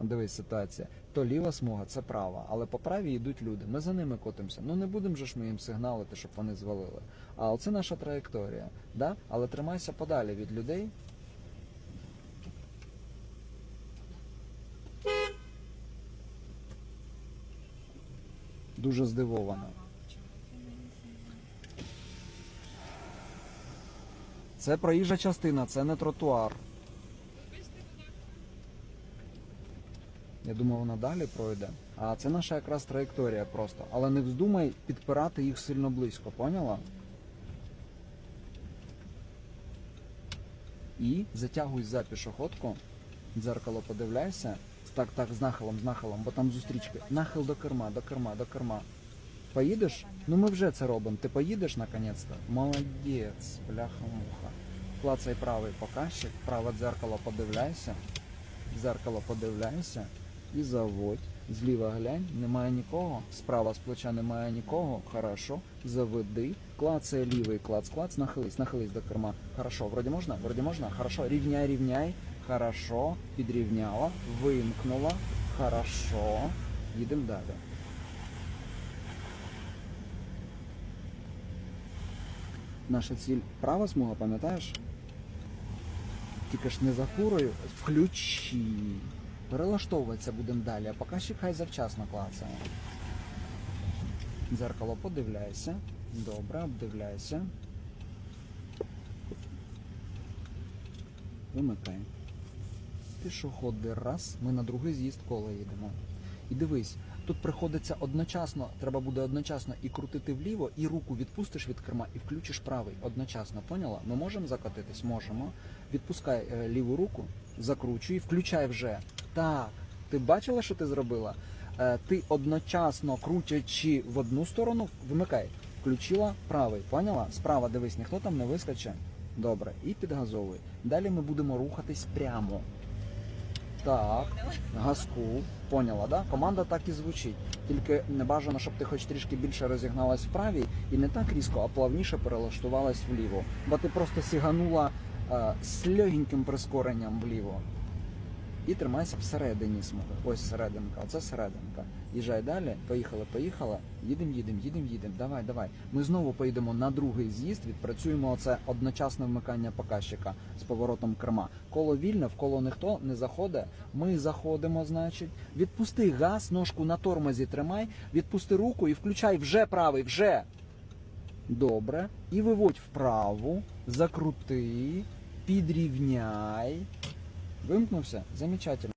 Дивись, ситуація. То ліва смуга, це права, але по правій йдуть люди. Ми за ними котимося. Ну не будемо ж ми їм сигналити, щоб вони звалили. А оце наша траєкторія. Да? Але тримайся подалі від людей. Дуже здивована. Це проїжджа частина, це не тротуар. Я думав, вона далі пройде. А це наша якраз траєкторія просто. Але не вздумай підпирати їх сильно близько, поняла? І затягуй за пішоходку, дзеркало подивляйся. Так, так, з нахилом, з нахилом, бо там зустрічки. Нахил до керма, до керма, до керма. Поїдеш? Ну ми вже це робимо. Ти поїдеш наконець-то? Молодець, бляха-муха. Клацай правий показчик, праве дзеркало подивляйся. Дзеркало подивляйся і заводь. Зліва глянь, немає нікого. Справа з плеча немає нікого. Хорошо. Заведи. Клацай лівий, клац, клац, нахились, нахились до керма. Хорошо, вроді можна? Вроді можна? Хорошо. Рівняй, рівняй. Хорошо. Підрівняла. Вимкнула. Хорошо. Їдемо далі. Наша ціль права смуга, пам'ятаєш? Тільки ж не за фурою, включи. Перелаштовуватися будемо далі, а показчик хай завчасно клацає. Дзеркало подивляйся. Добре, обдивляйся. Вимикай. Пішоходи раз, ми на другий з'їзд кола їдемо. І дивись, тут приходиться одночасно, треба буде одночасно і крутити вліво, і руку відпустиш від керма, і включиш правий одночасно. Поняла? Ми можемо закотитись? Можемо. Відпускай е, ліву руку, закручуй, включай вже. Так, ти бачила, що ти зробила? Е, ти одночасно крутячи в одну сторону, вимикай. Включила правий. Поняла? Справа дивись, ніхто там не вискоче. Добре, і підгазовуй. Далі ми будемо рухатись прямо. Так, газку. Поняла, да? Команда так і звучить. Тільки не бажано, щоб ти хоч трішки більше розігналась вправі і не так різко, а плавніше перелаштувалась вліво. Бо ти просто сіганула е, з легеньким прискоренням вліво. І тримайся всередині смуги. Ось серединка, оце серединка. Їжджай далі, поїхали, поїхали. Їдемо, їдемо, їдемо, їдемо. Давай, давай. Ми знову поїдемо на другий з'їзд, відпрацюємо оце одночасне вмикання показчика з поворотом керма. Коло вільне, в коло ніхто не заходить. Ми заходимо, значить. Відпусти газ, ножку на тормозі тримай, відпусти руку і включай вже правий, вже. Добре. І виводь вправу, закрути, підрівняй. Вимкнувся? Замечательно.